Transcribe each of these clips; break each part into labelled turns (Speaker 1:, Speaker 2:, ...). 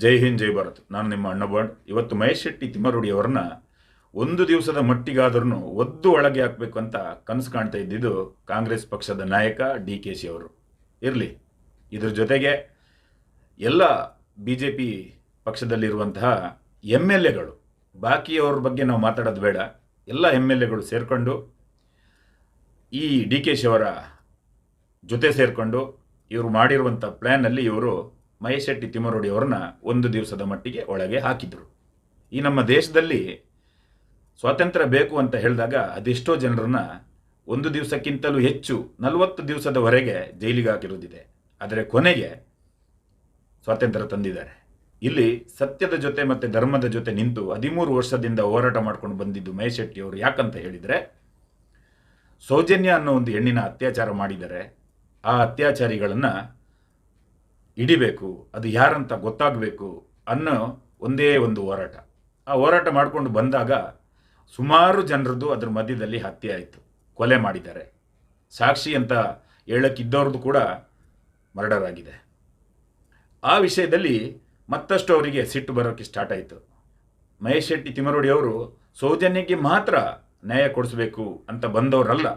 Speaker 1: ಜೈ ಹಿಂದ್, ಜೈ ಭಾರತ್. ನಾನು ನಿಮ್ಮ ಅಣ್ಣಬಾಡ್ ಇವತ್ತು ಮಹೇಶ್ ಶೆಟ್ಟಿ ತಿಮ್ಮರುಡಿಯವರನ್ನ ಒಂದು ದಿವಸದ ಮಟ್ಟಿಗಾದ್ರೂ ಒದ್ದು ಒಳಗೆ ಹಾಕಬೇಕು ಅಂತ ಕನಸು ಕಾಣ್ತಾ ಇದ್ದಿದ್ದು ಕಾಂಗ್ರೆಸ್ ಪಕ್ಷದ ನಾಯಕ ಡಿ ಕೆ ಶಿ ಅವರು. ಇರಲಿ, ಇದ್ರ ಜೊತೆಗೆ ಎಲ್ಲ ಬಿ ಜೆ ಪಿ ಪಕ್ಷದಲ್ಲಿರುವಂತಹ ಎಂ ಎಲ್ ಎಗಳು ಬಾಕಿಯವ್ರ ಬಗ್ಗೆ ನಾವು ಮಾತಾಡೋದು ಬೇಡ. ಎಲ್ಲ ಎಂ ಎಲ್ ಎಗಳು ಸೇರಿಕೊಂಡು, ಈ ಡಿ ಕೆ ಶಿ ಅವರ ಜೊತೆ ಸೇರಿಕೊಂಡು ಇವರು ಮಾಡಿರುವಂಥ ಪ್ಲ್ಯಾನಲ್ಲಿ ಇವರು ಮಹೇಶ್ ಶೆಟ್ಟಿ ತಿಮ್ಮರೋಡಿ ಅವ್ರನ್ನ ಒಂದು ದಿವಸದ ಮಟ್ಟಿಗೆ ಒಳಗೆ ಹಾಕಿದರು. ಈ ನಮ್ಮ ದೇಶದಲ್ಲಿ ಸ್ವಾತಂತ್ರ್ಯ ಬೇಕು ಅಂತ ಹೇಳಿದಾಗ ಅದೆಷ್ಟೋ ಜನರನ್ನ ಒಂದು ದಿವಸಕ್ಕಿಂತಲೂ ಹೆಚ್ಚು ನಲವತ್ತು ದಿವಸದವರೆಗೆ ಜೈಲಿಗೆ ಹಾಕಿರೋದಿದೆ ಆದರೆ ಕೊನೆಗೆ ಸ್ವಾತಂತ್ರ್ಯ ತಂದಿದ್ದಾರೆ. ಇಲ್ಲಿ ಸತ್ಯದ ಜೊತೆ ಮತ್ತು ಧರ್ಮದ ಜೊತೆ ನಿಂತು ಹದಿಮೂರು ವರ್ಷದಿಂದ ಹೋರಾಟ ಮಾಡ್ಕೊಂಡು ಬಂದಿದ್ದು ಮಹೇಶ್ ಶೆಟ್ಟಿ ಅವರು ಯಾಕಂತ ಹೇಳಿದರೆ, ಸೌಜನ್ಯ ಅನ್ನೋ ಒಂದು ಹೆಣ್ಣಿನ ಅತ್ಯಾಚಾರ ಮಾಡಿದರೆ ಆ ಅತ್ಯಾಚಾರಿಗಳನ್ನು ಹಿಡಿಬೇಕು, ಅದು ಯಾರಂತ ಗೊತ್ತಾಗಬೇಕು ಅನ್ನೋ ಒಂದೇ ಒಂದು ಹೋರಾಟ. ಆ ಹೋರಾಟ ಮಾಡಿಕೊಂಡು ಬಂದಾಗ ಸುಮಾರು ಜನರದ್ದು ಅದ್ರ ಮಧ್ಯದಲ್ಲಿ ಹತ್ಯೆ ಆಯಿತು, ಕೊಲೆ ಮಾಡಿದ್ದಾರೆ. ಸಾಕ್ಷಿ ಅಂತ ಹೇಳಕ್ಕಿದ್ದವ್ರದ್ದು ಕೂಡ ಮರ್ಡರ್ ಆಗಿದೆ. ಆ ವಿಷಯದಲ್ಲಿ ಮತ್ತಷ್ಟು ಅವರಿಗೆ ಸಿಟ್ಟು ಬರೋಕ್ಕೆ ಸ್ಟಾರ್ಟ್ ಆಯಿತು. ಮಹೇಶ್ ಶೆಟ್ಟಿ ತಿಮ್ಮರೋಡಿ ಅವರು ಸೌಜನ್ಯಕ್ಕೆ ಮಾತ್ರ ನ್ಯಾಯ ಕೊಡಿಸ್ಬೇಕು ಅಂತ ಬಂದವರಲ್ಲ.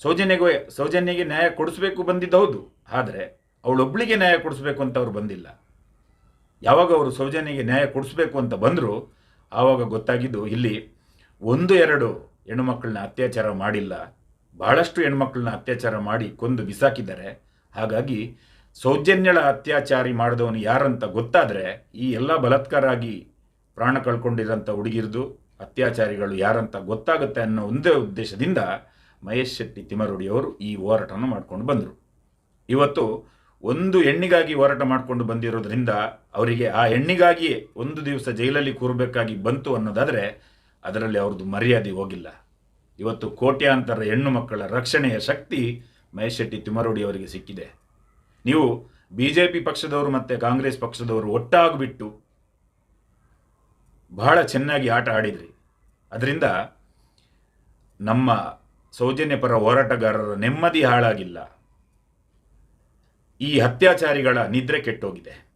Speaker 1: ಸೌಜನ್ಯಗೆ ಸೌಜನ್ಯಗೆ ನ್ಯಾಯ ಕೊಡಿಸ್ಬೇಕು ಬಂದಿದ್ದು ಹೌದು, ಆದರೆ ಅವಳೊಬ್ಳಿಗೆ ನ್ಯಾಯ ಕೊಡಿಸ್ಬೇಕು ಅಂತ ಅವ್ರು ಬಂದಿಲ್ಲ. ಯಾವಾಗ ಅವರು ಸೌಜನ್ಯಗೆ ನ್ಯಾಯ ಕೊಡಿಸ್ಬೇಕು ಅಂತ ಬಂದರು, ಆವಾಗ ಗೊತ್ತಾಗಿದ್ದು ಇಲ್ಲಿ ಒಂದು ಎರಡು ಹೆಣ್ಣುಮಕ್ಕಳನ್ನ ಅತ್ಯಾಚಾರ ಮಾಡಿಲ್ಲ. ಬಹಳಷ್ಟು ಹೆಣ್ಮಕ್ಳನ್ನ ಅತ್ಯಾಚಾರ ಮಾಡಿ ಕೊಂದು ಬಿಸಾಕಿದ್ದಾರೆ. ಹಾಗಾಗಿ ಸೌಜನ್ಯಳ ಅತ್ಯಾಚಾರಿ ಮಾಡಿದವನು ಯಾರಂತ ಗೊತ್ತಾದರೆ ಈ ಎಲ್ಲ ಬಲತ್ಕಾರ ಆಗಿ ಪ್ರಾಣ ಕಳ್ಕೊಂಡಿರೋಂಥ ಹುಡುಗಿರ್ದು, ಅತ್ಯಾಚಾರಿಗಳು ಯಾರಂತ ಗೊತ್ತಾಗುತ್ತೆ ಅನ್ನೋ ಒಂದೇ ಉದ್ದೇಶದಿಂದ ಮಹೇಶ್ ಶೆಟ್ಟಿ ತಿಮರುಡಿಯವರು ಈ ಹೋರಾಟವನ್ನು ಮಾಡ್ಕೊಂಡು ಬಂದರು. ಇವತ್ತು ಒಂದು ಹೆಣ್ಣಿಗಾಗಿ ಹೋರಾಟ ಮಾಡಿಕೊಂಡು ಬಂದಿರೋದ್ರಿಂದ ಅವರಿಗೆ ಆ ಹೆಣ್ಣಿಗಾಗಿಯೇ ಒಂದು ದಿವಸ ಜೈಲಲ್ಲಿ ಕೂರಬೇಕಾಗಿ ಬಂತು ಅನ್ನೋದಾದರೆ ಅದರಲ್ಲಿ ಅವ್ರದ್ದು ಮರ್ಯಾದೆ ಹೋಗಿಲ್ಲ. ಇವತ್ತು ಕೋಟ್ಯಾಂತರ ಹೆಣ್ಣು ಮಕ್ಕಳ ರಕ್ಷಣೆಯ ಶಕ್ತಿ ಮಹೇಶ್ ಶೆಟ್ಟಿ ತಿಮ್ಮರೋಡಿ ಅವರಿಗೆ ಸಿಕ್ಕಿದೆ. ನೀವು ಬಿ ಜೆ ಪಿ ಪಕ್ಷದವರು ಮತ್ತು ಕಾಂಗ್ರೆಸ್ ಪಕ್ಷದವರು ಒಟ್ಟಾಗಿಬಿಟ್ಟು ಬಹಳ ಚೆನ್ನಾಗಿ ಆಟ ಆಡಿದ್ರಿ. ಅದರಿಂದ ನಮ್ಮ ಸೌಜನ್ಯ ಪರ ಹೋರಾಟಗಾರರ ನೆಮ್ಮದಿ ಹಾಳಾಗಿಲ್ಲ. ಈ ಅತ್ಯಾಚಾರಿಗಳ ನಿದ್ರೆ ಕೆಟ್ಟೋಗಿದೆ.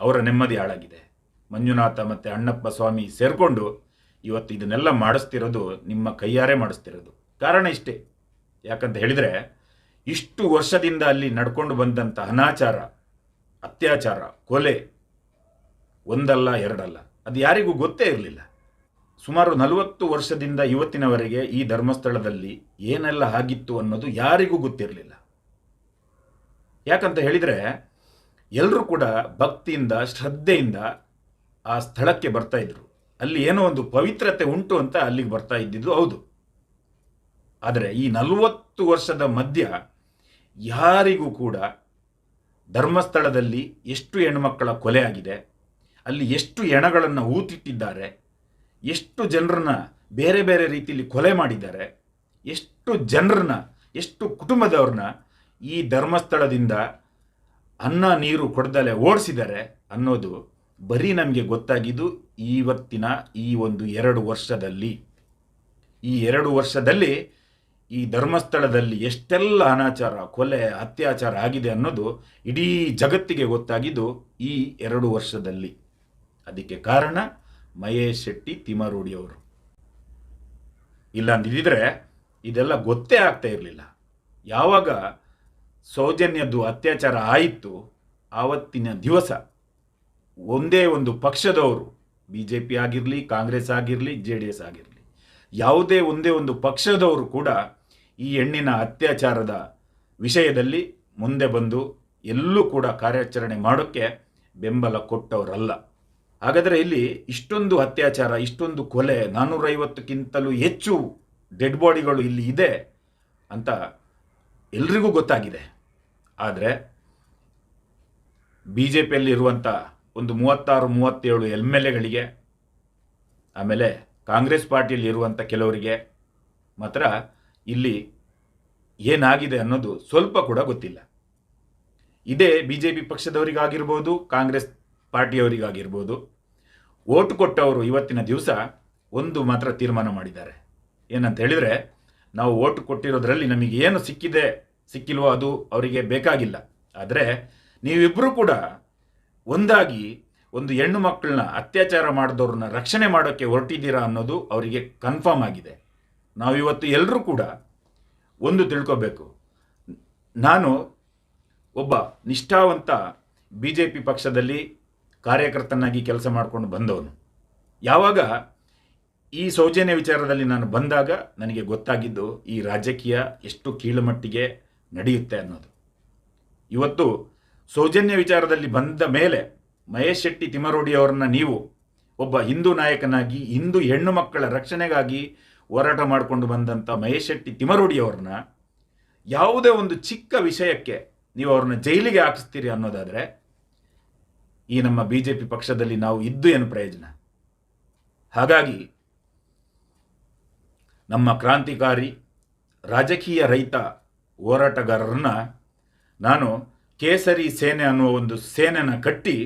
Speaker 1: ಅವರ ನೆಮ್ಮದಿ ಹಾಳಾಗಿದೆ. ಮಂಜುನಾಥ ಮತ್ತು ಅಣ್ಣಪ್ಪ ಸ್ವಾಮಿ ಸೇರಿಕೊಂಡು ಇವತ್ತು ಇದನ್ನೆಲ್ಲ ಮಾಡಿಸ್ತಿರೋದು ನಿಮ್ಮ ಕೈಯಾರೆ ಮಾಡಿಸ್ತಿರೋದು. ಕಾರಣ ಇಷ್ಟೇ. ಯಾಕಂತ ಹೇಳಿದರೆ, ಇಷ್ಟು ವರ್ಷದಿಂದ ಅಲ್ಲಿ ನಡ್ಕೊಂಡು ಬಂದಂಥ ಅನಾಚಾರ, ಅತ್ಯಾಚಾರ, ಕೊಲೆ, ಒಂದಲ್ಲ, ಎರಡಲ್ಲ, ಅದು ಯಾರಿಗೂ ಗೊತ್ತೇ ಇರಲಿಲ್ಲ. ಸುಮಾರು ನಲವತ್ತು ವರ್ಷದಿಂದ ಇವತ್ತಿನವರೆಗೆ ಈ ಧರ್ಮಸ್ಥಳದಲ್ಲಿ ಏನೆಲ್ಲ ಆಗಿತ್ತು ಅನ್ನೋದು ಯಾರಿಗೂ ಗೊತ್ತಿರಲಿಲ್ಲ. ಯಾಕಂತ ಹೇಳಿದರೆ ಎಲ್ಲರೂ ಕೂಡ ಭಕ್ತಿಯಿಂದ, ಶ್ರದ್ಧೆಯಿಂದ ಆ ಸ್ಥಳಕ್ಕೆ ಬರ್ತಾ ಇದ್ರು. ಅಲ್ಲಿ ಏನೋ ಒಂದು ಪವಿತ್ರತೆ ಉಂಟು ಅಂತ ಅಲ್ಲಿಗೆ ಬರ್ತಾ ಇದ್ದಿದ್ದು ಹೌದು. ಆದರೆ ಈ ನಲವತ್ತು ವರ್ಷದ ಮಧ್ಯ ಯಾರಿಗೂ ಕೂಡ ಧರ್ಮಸ್ಥಳದಲ್ಲಿ ಎಷ್ಟು ಹೆಣ್ಮಕ್ಕಳ ಕೊಲೆ ಆಗಿದೆ, ಅಲ್ಲಿ ಎಷ್ಟು ಹೆಣಗಳನ್ನು ಊತಿಟ್ಟಿದ್ದಾರೆ ಎಷ್ಟು ಜನರನ್ನ ಬೇರೆ ಬೇರೆ ರೀತಿಯಲ್ಲಿ ಕೊಲೆ ಮಾಡಿದ್ದಾರೆ, ಎಷ್ಟು ಜನರನ್ನ, ಎಷ್ಟು ಕುಟುಂಬದವ್ರನ್ನ ಈ ಧರ್ಮಸ್ಥಳದಿಂದ ಅನ್ನ ನೀರು ಕೊಡ್ದಲೆ ಓಡಿಸಿದ್ದಾರೆ ಅನ್ನೋದು ಬರೀ ನಮಗೆ ಗೊತ್ತಾಗಿದ್ದು ಇವತ್ತಿನ ಈ ಒಂದು ಎರಡು ವರ್ಷದಲ್ಲಿ. ಈ ಎರಡು ವರ್ಷದಲ್ಲಿ ಈ ಧರ್ಮಸ್ಥಳದಲ್ಲಿ ಎಷ್ಟೆಲ್ಲ ಅನಾಚಾರ, ಕೊಲೆ, ಅತ್ಯಾಚಾರ ಆಗಿದೆ ಅನ್ನೋದು ಇಡೀ ಜಗತ್ತಿಗೆ ಗೊತ್ತಾಗಿದ್ದು ಈ ಎರಡು ವರ್ಷದಲ್ಲಿ. ಅದಕ್ಕೆ ಕಾರಣ ಮಹೇಶ್ ಶೆಟ್ಟಿ ತಿಮ್ಮರೂಡಿಯವರು ಇಲ್ಲ ಅಂದಿದ್ದರೆ ಇದೆಲ್ಲ ಗೊತ್ತೇ ಆಗ್ತಾ ಇರಲಿಲ್ಲ. ಯಾವಾಗ ಸೌಜನ್ಯದ್ದು ಅತ್ಯಾಚಾರ ಆಯಿತು. ಆವತ್ತಿನ ದಿವಸ ಒಂದೇ ಒಂದು ಪಕ್ಷದವರು ಬಿ ಜೆ ಪಿ ಆಗಿರಲಿ, ಕಾಂಗ್ರೆಸ್ ಆಗಿರಲಿ, ಜೆ ಡಿ ಎಸ್ ಆಗಿರಲಿ, ಯಾವುದೇ ಒಂದೇ ಒಂದು ಪಕ್ಷದವರು ಕೂಡ ಈ ಹೆಣ್ಣಿನ ಅತ್ಯಾಚಾರದ ವಿಷಯದಲ್ಲಿ ಮುಂದೆ ಬಂದು ಎಲ್ಲೂ ಕೂಡ ಕಾರ್ಯಾಚರಣೆ ಮಾಡೋಕ್ಕೆ ಬೆಂಬಲ ಕೊಟ್ಟವರಲ್ಲ. ಹಾಗಾದರೆ ಇಲ್ಲಿ ಇಷ್ಟೊಂದು ಅತ್ಯಾಚಾರ, ಇಷ್ಟೊಂದು ಕೊಲೆ ನಾನ್ನೂರೈವತ್ತಕ್ಕಿಂತಲೂ ಹೆಚ್ಚು ಡೆಡ್ ಬಾಡಿಗಳು ಇಲ್ಲಿ ಇದೆ ಅಂತ ಎಲ್ರಿಗೂ ಗೊತ್ತಾಗಿದೆ. ಆದರೆ ಬಿ ಜೆ ಪಿಯಲ್ಲಿರುವಂಥ ಒಂದು ಮೂವತ್ತಾರು, ಮೂವತ್ತೇಳು ಎಂ ಎಲ್ ಎಗಳಿಗೆ, ಆಮೇಲೆ ಕಾಂಗ್ರೆಸ್ ಪಾರ್ಟಿಯಲ್ಲಿ ಇರುವಂಥ ಕೆಲವರಿಗೆ ಮಾತ್ರ ಇಲ್ಲಿ ಏನಾಗಿದೆ ಅನ್ನೋದು ಸ್ವಲ್ಪ ಕೂಡ ಗೊತ್ತಿಲ್ಲ. ಇದೇ ಬಿ ಜೆ ಪಿ ಪಕ್ಷದವರಿಗಾಗಿರ್ಬೋದು, ಕಾಂಗ್ರೆಸ್ ಪಾರ್ಟಿಯವರಿಗಾಗಿರ್ಬೋದು, ಓಟು ಕೊಟ್ಟವರು ಇವತ್ತಿನ ದಿವಸ ಒಂದು ಮಾತ್ರ ತೀರ್ಮಾನ ಮಾಡಿದ್ದಾರೆ. ಏನಂತ ಹೇಳಿದರೆ, ನಾವು ಓಟು ಕೊಟ್ಟಿರೋದ್ರಲ್ಲಿ ನಮಗೆ ಏನು ಸಿಕ್ಕಿದೆ ಸಿಕ್ಕಿಲ್ವೋ ಅದು ಅವರಿಗೆ ಬೇಕಾಗಿಲ್ಲ. ಆದರೆ ನೀವಿಬ್ಬರೂ ಕೂಡ ಒಂದಾಗಿ ಒಂದು ಹೆಣ್ಣು ಮಕ್ಕಳನ್ನ ಅತ್ಯಾಚಾರ ಮಾಡಿದವ್ರನ್ನ ರಕ್ಷಣೆ ಮಾಡೋಕ್ಕೆ ಹೊರಟಿದ್ದೀರಾ ಅನ್ನೋದು ಅವರಿಗೆ ಕನ್ಫರ್ಮ್ ಆಗಿದೆ. ನಾವಿವತ್ತು ಎಲ್ಲರೂ ಕೂಡ ಒಂದು ತಿಳ್ಕೋಬೇಕು. ನಾನು ಒಬ್ಬ ನಿಷ್ಠಾವಂತ ಬಿ ಜೆ ಪಿ ಪಕ್ಷದಲ್ಲಿ ಕಾರ್ಯಕರ್ತನಾಗಿ ಕೆಲಸ ಮಾಡಿಕೊಂಡು ಬಂದವನು. ಯಾವಾಗ ಈ ಸೌಜನ್ಯ ವಿಚಾರದಲ್ಲಿ ನಾನು ಬಂದಾಗ ನನಗೆ ಗೊತ್ತಾಗಿದ್ದು ಈ ರಾಜಕೀಯ ಎಷ್ಟು ಕೀಳುಮಟ್ಟಿಗೆ ನಡೆಯುತ್ತೆ ಅನ್ನೋದು. ಇವತ್ತು ಸೌಜನ್ಯ ವಿಚಾರದಲ್ಲಿ ಬಂದ ಮೇಲೆ ಮಹೇಶ್ ಶೆಟ್ಟಿ ತಿಮರೋಡಿ ಅವರನ್ನ ನೀವು ಒಬ್ಬ ಹಿಂದೂ ನಾಯಕನಾಗಿ, ಹಿಂದೂ ಹೆಣ್ಣು ಮಕ್ಕಳ ರಕ್ಷಣೆಗಾಗಿ ಹೋರಾಟ ಮಾಡಿಕೊಂಡು ಬಂದಂಥ ಮಹೇಶ್ ಶೆಟ್ಟಿ ತಿಮರೋಡಿ ಅವ್ರನ್ನ ಯಾವುದೇ ಒಂದು ಚಿಕ್ಕ ವಿಷಯಕ್ಕೆ ನೀವು ಅವ್ರನ್ನ ಜೈಲಿಗೆ ಹಾಕಿಸ್ತೀರಿ ಅನ್ನೋದಾದರೆ ಈ ನಮ್ಮ ಬಿ ಜೆ ಪಿ ಪಕ್ಷದಲ್ಲಿ ನಾವು ಇದ್ದು ಏನು ಪ್ರಯೋಜನ? ಹಾಗಾಗಿ ನಮ್ಮ ಕ್ರಾಂತಿಕಾರಿ, ರಾಜಕೀಯ ರೈತ ಹೋರಾಟಗಾರರನ್ನ ನಾನು ಕೇಸರಿ ಸೇನೆ ಅನ್ನುವ ಒಂದು ಸೇನೆನ ಕಟ್ಟಿ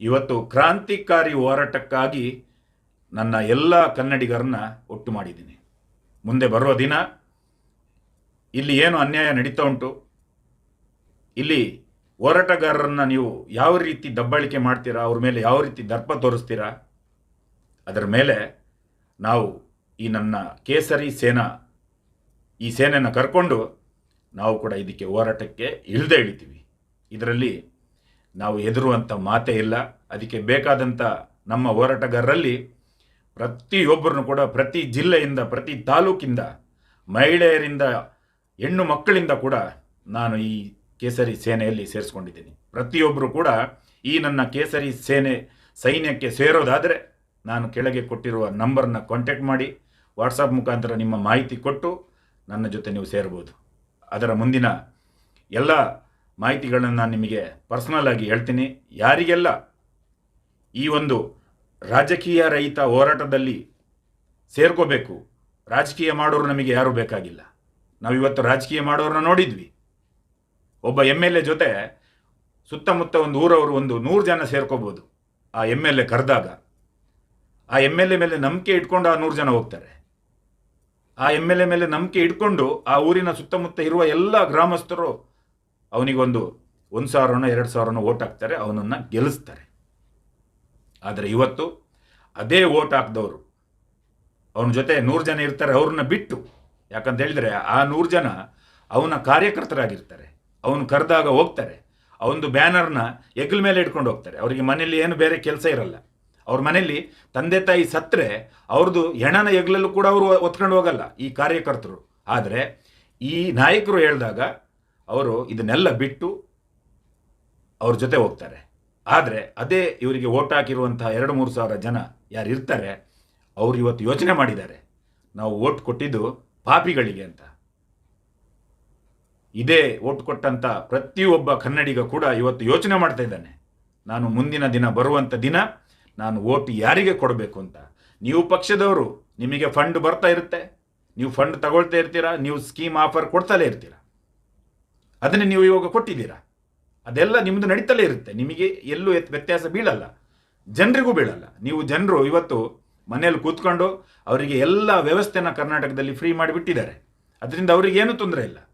Speaker 1: ಇವತ್ತು ಕ್ರಾಂತಿಕಾರಿ ಹೋರಾಟಕ್ಕಾಗಿ ನನ್ನ ಎಲ್ಲ ಕನ್ನಡಿಗರನ್ನ ಒಟ್ಟು ಮಾಡಿದ್ದೀನಿ. ಮುಂದೆ ಬರುವ ದಿನ ಇಲ್ಲಿ ಏನು ಅನ್ಯಾಯ ನಡೀತಾ ಉಂಟು? ಇಲ್ಲಿ ಹೋರಾಟಗಾರರನ್ನ ನೀವು ಯಾವ ರೀತಿ ದಬ್ಬಾಳಿಕೆ ಮಾಡ್ತೀರಾ? ಅವ್ರ ಮೇಲೆ ಯಾವ ರೀತಿ ದರ್ಪ ತೋರಿಸ್ತೀರಾ? ಅದರ ಮೇಲೆ ನಾವು ಈ ನನ್ನ ಕೇಸರಿ ಸೇನಾ ಈ ಸೇನೆಯನ್ನು ಕರ್ಕೊಂಡು ನಾವು ಕೂಡ ಇದಕ್ಕೆ ಹೋರಾಟಕ್ಕೆ ಇಳಿದೇ ಇಳಿತೀವಿ. ಇದರಲ್ಲಿ ನಾವು ಹೆದರುವಂಥ ಮಾತೇ ಇಲ್ಲ. ಅದಕ್ಕೆ ಬೇಕಾದಂಥ ನಮ್ಮ ಹೋರಾಟಗಾರರಲ್ಲಿ ಪ್ರತಿಯೊಬ್ಬರನ್ನು ಕೂಡ ಪ್ರತಿ ಜಿಲ್ಲೆಯಿಂದ, ಪ್ರತಿ ತಾಲೂಕಿಂದ, ಮಹಿಳೆಯರಿಂದ, ಹೆಣ್ಣು ಮಕ್ಕಳಿಂದ ಕೂಡ ನಾನು ಈ ಕೇಸರಿ ಸೇನೆಯಲ್ಲಿ ಸೇರಿಸ್ಕೊಂಡಿದ್ದೀನಿ. ಪ್ರತಿಯೊಬ್ಬರು ಕೂಡ ಈ ನನ್ನ ಕೇಸರಿ ಸೇನೆ ಸೈನ್ಯಕ್ಕೆ ಸೇರೋದಾದರೆ ನಾನು ಕೆಳಗೆ ಕೊಟ್ಟಿರುವ ನಂಬರ್ನ ಕಾಂಟ್ಯಾಕ್ಟ್ ಮಾಡಿ ವಾಟ್ಸಪ್ ಮುಖಾಂತರ ನಿಮ್ಮ ಮಾಹಿತಿ ಕೊಟ್ಟು ನನ್ನ ಜೊತೆ ನೀವು ಸೇರ್ಬೋದು. ಅದರ ಮುಂದಿನ ಎಲ್ಲ ಮಾಹಿತಿಗಳನ್ನು ನಾನು ನಿಮಗೆ ಪರ್ಸನಲ್ ಆಗಿ ಹೇಳ್ತೀನಿ. ಯಾರಿಗೆಲ್ಲ ಈ ಒಂದು ರಾಜಕೀಯ ರಹಿತ ಹೋರಾಟದಲ್ಲಿ ಸೇರ್ಕೋಬೇಕು, ರಾಜಕೀಯ ಮಾಡೋರು ನಮಗೆ ಯಾರೂ ಬೇಕಾಗಿಲ್ಲ. ನಾವು ಇವತ್ತು ರಾಜಕೀಯ ಮಾಡೋರನ್ನ ನೋಡಿದ್ವಿ. ಒಬ್ಬ ಎಂ ಎಲ್ ಎ ಜೊತೆ ಸುತ್ತಮುತ್ತ ಒಂದು ಊರವರು ಒಂದು ನೂರು ಜನ ಸೇರ್ಕೋಬೋದು, ಆ ಎಂ ಎಲ್ ಎ ಕರೆದಾಗ. ಆ ಎಂ ಎಲ್ ಎ ಮೇಲೆ ನಂಬಿಕೆ ಇಟ್ಕೊಂಡು ಆ ನೂರು ಜನ ಹೋಗ್ತಾರೆ. ಆ ಎಂ ಎಲ್ ಎ ಮೇಲೆ ನಂಬಿಕೆ ಇಟ್ಕೊಂಡು ಆ ಊರಿನ ಸುತ್ತಮುತ್ತ ಇರುವ ಎಲ್ಲ ಗ್ರಾಮಸ್ಥರು ಅವನಿಗೊಂದು ಒಂದು ಸಾವಿರನೋ ಎರಡು ಸಾವಿರನೋ ಓಟ್ ಹಾಕ್ತಾರೆ, ಅವನನ್ನು ಗೆಲ್ಲಿಸ್ತಾರೆ. ಆದರೆ ಇವತ್ತು ಅದೇ ಓಟ್ ಹಾಕಿದವರು, ಅವನ ಜೊತೆ ನೂರು ಜನ ಇರ್ತಾರೆ, ಅವ್ರನ್ನ ಬಿಟ್ಟು. ಯಾಕಂತ ಹೇಳಿದ್ರೆ ಆ ನೂರು ಜನ ಅವನ ಕಾರ್ಯಕರ್ತರಾಗಿರ್ತಾರೆ, ಅವನು ಕರೆದಾಗ ಹೋಗ್ತಾರೆ ಅವನದು ಬ್ಯಾನರ್ನ ಎಗ್ಲ ಮೇಲೆ ಇಟ್ಕೊಂಡು ಹೋಗ್ತಾರೆ. ಅವರಿಗೆ ಮನೆಯಲ್ಲಿ ಏನು ಬೇರೆ ಕೆಲಸ ಇರಲ್ಲ. ಅವ್ರ ಮನೆಯಲ್ಲಿ ತಂದೆ ತಾಯಿ ಸತ್ತರೆ ಅವ್ರದ್ದು ಹೆಣನ ಹೆಗ್ಲಲ್ಲೂ ಕೂಡ ಅವರು ಒತ್ಕೊಂಡು ಹೋಗಲ್ಲ, ಈ ಕಾರ್ಯಕರ್ತರು. ಆದರೆ ಈ ನಾಯಕರು ಹೇಳಿದಾಗ ಅವರು ಇದನ್ನೆಲ್ಲ ಬಿಟ್ಟು ಅವ್ರ ಜೊತೆ ಹೋಗ್ತಾರೆ. ಆದರೆ ಅದೇ ಇವರಿಗೆ ಓಟ್ ಹಾಕಿರುವಂತಹ ಎರಡು ಮೂರು ಸಾವಿರ ಜನ ಯಾರು ಇರ್ತಾರೆ, ಅವ್ರು ಇವತ್ತು ಯೋಚನೆ ಮಾಡಿದ್ದಾರೆ, ನಾವು ಓಟ್ ಕೊಟ್ಟಿದ್ದು ಪಾಪಿಗಳಿಗೆ ಅಂತ. ಇದೇ ಓಟ್ ಕೊಟ್ಟಂಥ ಪ್ರತಿಯೊಬ್ಬ ಕನ್ನಡಿಗ ಕೂಡ ಇವತ್ತು ಯೋಚನೆ ಮಾಡ್ತಾ ಇದ್ದಾನೆ. ನಾನು ಮುಂದಿನ ದಿನ ಬರುವಂಥ ದಿನ ನಾನು ಓಟ್ ಯಾರಿಗೆ ಕೊಡಬೇಕು ಅಂತ? ನೀವು ಪಕ್ಷದವರು, ನಿಮಗೆ ಫಂಡ್ ಬರ್ತಾ ಇರುತ್ತೆ. ನೀವು ಫಂಡ್ ತಗೊಳ್ತಾ ಇರ್ತೀರಾ? ನೀವು ಸ್ಕೀಮ್ ಆಫರ್ ಕೊಡ್ತಲೇ ಇರ್ತೀರಾ? ಅದನ್ನೇ ನೀವು ಇವಾಗ ಕೊಟ್ಟಿದ್ದೀರಾ? ಅದೆಲ್ಲ ನಿಮ್ಮದು ನಡೀತಲೇ ಇರುತ್ತೆ. ನಿಮಗೆ ಎಲ್ಲೂ ವ್ಯತ್ಯಾಸ ಬೀಳಲ್ಲ. ಜನರಿಗೂ ಬೀಳಲ್ಲ. ನೀವು ಜನರು ಇವತ್ತು ಮನೆಯಲ್ಲಿ ಕೂತ್ಕೊಂಡು ಅವರಿಗೆ ಎಲ್ಲ ವ್ಯವಸ್ಥೆನ ಕರ್ನಾಟಕದಲ್ಲಿ ಫ್ರೀ ಮಾಡಿಬಿಟ್ಟಿದ್ದಾರೆ. ಅದರಿಂದ ಅವರಿಗೆ ಏನೂ ತೊಂದರೆ ಇಲ್ಲ.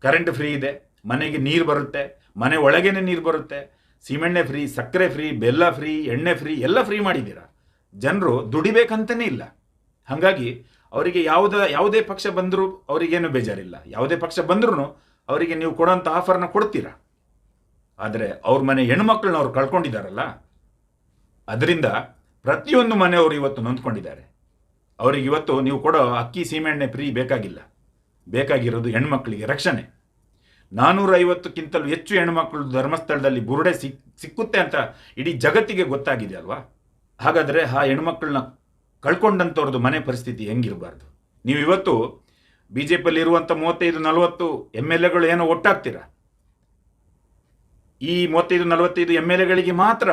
Speaker 1: ಕರೆಂಟ್ ಫ್ರೀ ಇದೆ. ಮನೆಗೆ ನೀರು ಬರುತ್ತೆ. ಮನೆ ಒಳಗೇನೆ ನೀರು ಬರುತ್ತೆ. ಸೀಮೆಣ್ಣೆ ಫ್ರೀ ಸಕ್ಕರೆ ಫ್ರೀ ಬೆಲ್ಲ ಫ್ರೀ ಎಣ್ಣೆ ಫ್ರೀ ಎಲ್ಲ ಫ್ರೀ ಮಾಡಿದ್ದೀರಾ? ಜನರು ದುಡಿಬೇಕಂತನೇ ಇಲ್ಲ. ಹಾಗಾಗಿ ಅವರಿಗೆ ಯಾವುದ ಯಾವುದೇ ಪಕ್ಷ ಬಂದರೂ ಅವರಿಗೇನು ಬೇಜಾರಿಲ್ಲ. ಯಾವುದೇ ಪಕ್ಷ ಬಂದ್ರೂ ಅವರಿಗೆ ನೀವು ಕೊಡೋಂಥ ಆಫರ್ನ ಕೊಡ್ತೀರಾ? ಆದರೆ ಅವ್ರ ಮನೆ ಹೆಣ್ಮಕ್ಳನ್ನ ಅವ್ರು ಕಳ್ಕೊಂಡಿದ್ದಾರಲ್ಲ ಅದರಿಂದ ಪ್ರತಿಯೊಂದು ಮನೆಯವರು ಇವತ್ತು ನೊಂದ್ಕೊಂಡಿದ್ದಾರೆ. ಅವರಿಗೆ ಇವತ್ತು ನೀವು ಕೊಡೋ ಅಕ್ಕಿ, ಸೀಮೆಣ್ಣೆ ಫ್ರೀ ಬೇಕಾಗಿಲ್ಲ. ಬೇಕಾಗಿರೋದು ಹೆಣ್ಮಕ್ಳಿಗೆ ರಕ್ಷಣೆ. ನಾನ್ನೂರ ಐವತ್ತಕ್ಕಿಂತಲೂ ಹೆಚ್ಚು ಹೆಣ್ಮಕ್ಳು ಧರ್ಮಸ್ಥಳದಲ್ಲಿ ಬುರುಡೆ ಸಿಕ್, ಸಿಕ್ಕುತ್ತೆ ಅಂತ ಇಡೀ ಜಗತ್ತಿಗೆ ಗೊತ್ತಾಗಿದೆ ಅಲ್ವಾ? ಹಾಗಾದರೆ ಆ ಹೆಣ್ಮಕ್ಳನ್ನ ಕಳ್ಕೊಂಡಂಥವ್ರದ್ದು ಮನೆ ಪರಿಸ್ಥಿತಿ ಹೆಂಗಿರಬಾರ್ದು? ನೀವು ಇವತ್ತು ಬಿ ಜೆ ಪಿಯಲ್ಲಿ ಇರುವಂಥ ಮೂವತ್ತೈದು, ನಲವತ್ತು ಎಂ ಎಲ್ ಎಗಳು ಏನೋ ಒಟ್ಟಾಗ್ತೀರಾ? ಈ ಮೂವತ್ತೈದು, ನಲವತ್ತೈದು ಎಂ ಎಲ್ ಎಗಳಿಗೆ ಮಾತ್ರ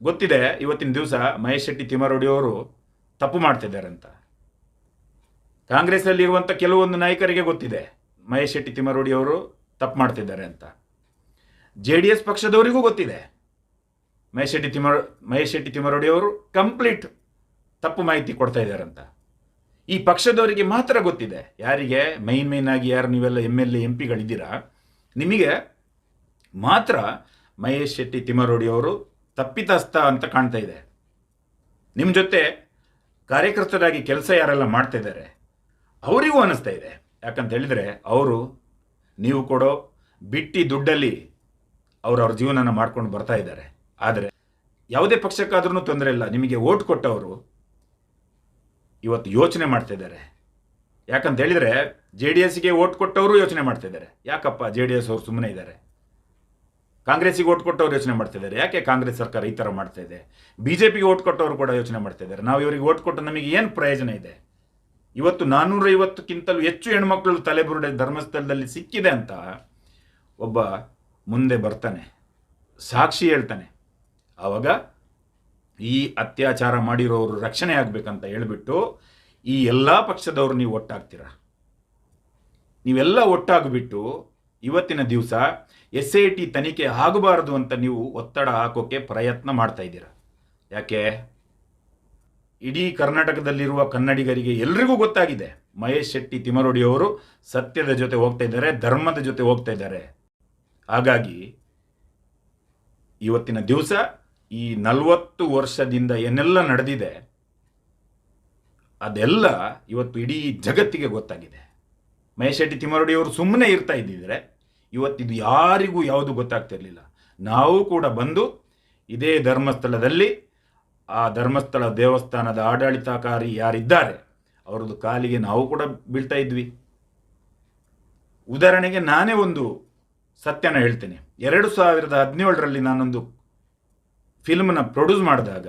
Speaker 1: ಗೊತ್ತಿದೆ, ಇವತ್ತಿನ ದಿವಸ ಮಹೇಶ್ ಶೆಟ್ಟಿ ತಿಮ್ಮಾರೋಡಿ ಅವರು ತಪ್ಪು ಮಾಡ್ತಿದ್ದಾರೆ ಅಂತ ಕಾಂಗ್ರೆಸ್ಸಲ್ಲಿರುವಂಥ ಕೆಲವೊಂದು ನಾಯಕರಿಗೆ ಗೊತ್ತಿದೆ. ಮಹೇಶ್ ಶೆಟ್ಟಿ ತಿಮ್ಮರೂಡಿ ಅವರು ತಪ್ಪು ಮಾಡ್ತಿದ್ದಾರೆ ಅಂತ. ಜೆ ಡಿ ಎಸ್ ಪಕ್ಷದವರಿಗೂ ಗೊತ್ತಿದೆ. ಮಹೇಶ್ ಶೆಟ್ಟಿ ತಿಮ್ಮರ ಮಹೇಶ್ ಶೆಟ್ಟಿ ತಿಮ್ಮರೂಡಿ ಅವರು ಕಂಪ್ಲೀಟ್ ತಪ್ಪು ಮಾಹಿತಿ ಕೊಡ್ತಾ ಇದ್ದಾರೆ ಅಂತ. ಈ ಪಕ್ಷದವರಿಗೆ ಮಾತ್ರ ಗೊತ್ತಿದೆ. ಯಾರಿಗೆ? ಮೈನ್ ಮೈನ್ ಆಗಿ ಯಾರು? ನೀವೆಲ್ಲ ಎಂ ಎಲ್ ಎ ಎಂ ಪಿಗಳಿದ್ದೀರಾ ನಿಮಗೆ ಮಾತ್ರ ಮಹೇಶ್ ಶೆಟ್ಟಿ ತಿಮ್ಮರೋಡಿ ಅವರು ತಪ್ಪಿತಸ್ಥ ಅಂತ ಕಾಣ್ತಾ ಇದೆ. ನಿಮ್ಮ ಜೊತೆ ಕಾರ್ಯಕರ್ತರಾಗಿ ಕೆಲಸ ಯಾರೆಲ್ಲ ಮಾಡ್ತಾ ಇದ್ದಾರೆ, ಅವರಿಗೂ ಅನ್ನಿಸ್ತಾ ಇದೆ. ಯಾಕಂತ ಹೇಳಿದರೆ ಅವರು ನೀವು ಕೊಡೋ ಬಿಟ್ಟಿ ದುಡ್ಡಲ್ಲಿ ಅವರು ಅವ್ರ ಜೀವನನ ಮಾಡ್ಕೊಂಡು ಬರ್ತಾ ಇದ್ದಾರೆ. ಆದರೆ ಯಾವುದೇ ಪಕ್ಷಕ್ಕಾದ್ರೂ ತೊಂದರೆ ಇಲ್ಲ. ನಿಮಗೆ ಓಟ್ ಕೊಟ್ಟವರು ಇವತ್ತು ಯೋಚನೆ ಮಾಡ್ತಾ ಇದ್ದಾರೆ. ಯಾಕಂತ ಹೇಳಿದರೆ ಜೆ ಡಿ ಎಸ್ಗೆ ಓಟ್ ಕೊಟ್ಟವರು ಯೋಚನೆ ಮಾಡ್ತಾ ಇದ್ದಾರೆ. ಯಾಕಪ್ಪ ಜೆ ಡಿ ಎಸ್ ಅವರು ಸುಮ್ಮನೆ ಇದ್ದಾರೆ? ಕಾಂಗ್ರೆಸ್ಸಿಗೆ ಓಟ್ ಕೊಟ್ಟವ್ರು ಯೋಚನೆ ಮಾಡ್ತಾ ಇದ್ದಾರೆ. ಯಾಕೆ ಕಾಂಗ್ರೆಸ್ ಸರ್ಕಾರ ಈ ಥರ ಮಾಡ್ತಾ ಇದೆ? ಬಿ ಜೆ ಪಿಗೆ ಓಟ್ ಕೊಟ್ಟವರು ಕೂಡ ಯೋಚನೆ ಮಾಡ್ತಾ ಇದ್ದಾರೆ. ನಾವು ಇವರಿಗೆ ಓಟ್ ಕೊಟ್ಟು ನಮಗೆ ಏನು ಪ್ರಯೋಜನ ಇದೆ? ಇವತ್ತು ನಾನ್ನೂರೈವತ್ತಕ್ಕಿಂತಲೂ ಹೆಚ್ಚು ಹೆಣ್ಮಕ್ಳು ತಲೆಬುರುಡೆ ಧರ್ಮಸ್ಥಳದಲ್ಲಿ ಸಿಕ್ಕಿದೆ ಅಂತ ಒಬ್ಬ ಮುಂದೆ ಬರ್ತಾನೆ, ಸಾಕ್ಷಿ ಹೇಳ್ತಾನೆ. ಆವಾಗ ಈ ಅತ್ಯಾಚಾರ ಮಾಡಿರೋರು ರಕ್ಷಣೆ ಆಗಬೇಕಂತ ಹೇಳಿಬಿಟ್ಟು ಈ ಎಲ್ಲ ಪಕ್ಷದವರು ನೀವು ಒಟ್ಟಾಗ್ತೀರ? ನೀವೆಲ್ಲ ಒಟ್ಟಾಗ್ಬಿಟ್ಟು ಇವತ್ತಿನ ದಿವಸ ಎಸ್ ಐ ಟಿ ತನಿಖೆ ಆಗಬಾರದು ಅಂತ ನೀವು ಒತ್ತಡ ಹಾಕೋಕೆ ಪ್ರಯತ್ನ ಮಾಡ್ತಾ ಇದ್ದೀರಾ? ಯಾಕೆ? ಇಡೀ ಕರ್ನಾಟಕದಲ್ಲಿರುವ ಕನ್ನಡಿಗರಿಗೆ ಎಲ್ರಿಗೂ ಗೊತ್ತಾಗಿದೆ. ಮಹೇಶ್ ಶೆಟ್ಟಿ ತಿಮರೋಡಿ ಅವರು ಸತ್ಯದ ಜೊತೆ ಹೋಗ್ತಾ ಇದ್ದಾರೆ, ಧರ್ಮದ ಜೊತೆ ಹೋಗ್ತಾ ಇದ್ದಾರೆ. ಹಾಗಾಗಿ ಇವತ್ತಿನ ದಿವಸ ಈ ನಲವತ್ತು ವರ್ಷದಿಂದ ಏನೆಲ್ಲ ನಡೆದಿದೆ, ಅದೆಲ್ಲ ಇವತ್ತು ಇಡೀ ಜಗತ್ತಿಗೆ ಗೊತ್ತಾಗಿದೆ. ಮಹೇಶ್ ಶೆಟ್ಟಿ ತಿಮರೋಡಿ ಅವರು ಸುಮ್ಮನೆ ಇರ್ತಾ ಇದ್ದಿದ್ರೆ ಇವತ್ತಿದು ಯಾರಿಗೂ ಯಾವುದು ಗೊತ್ತಾಗ್ತಿರಲಿಲ್ಲ. ನಾವು ಕೂಡ ಬಂದು ಇದೇ ಧರ್ಮಸ್ಥಳದಲ್ಲಿ ಆ ಧರ್ಮಸ್ಥಳ ದೇವಸ್ಥಾನದ ಆಡಳಿತಕಾರಿ ಯಾರಿದ್ದಾರೆ, ಅವರದ್ದು ಕಾಲಿಗೆ ನಾವು ಕೂಡ ಬೀಳ್ತಾ ಇದ್ವಿ. ಉದಾಹರಣೆಗೆ ನಾನೇ ಒಂದು ಸತ್ಯನ ಹೇಳ್ತೇನೆ. ಎರಡು ಸಾವಿರದ ಹದಿನೇಳರಲ್ಲಿ ನಾನೊಂದು ಫಿಲ್ಮ್ನ ಪ್ರೊಡ್ಯೂಸ್ ಮಾಡಿದಾಗ,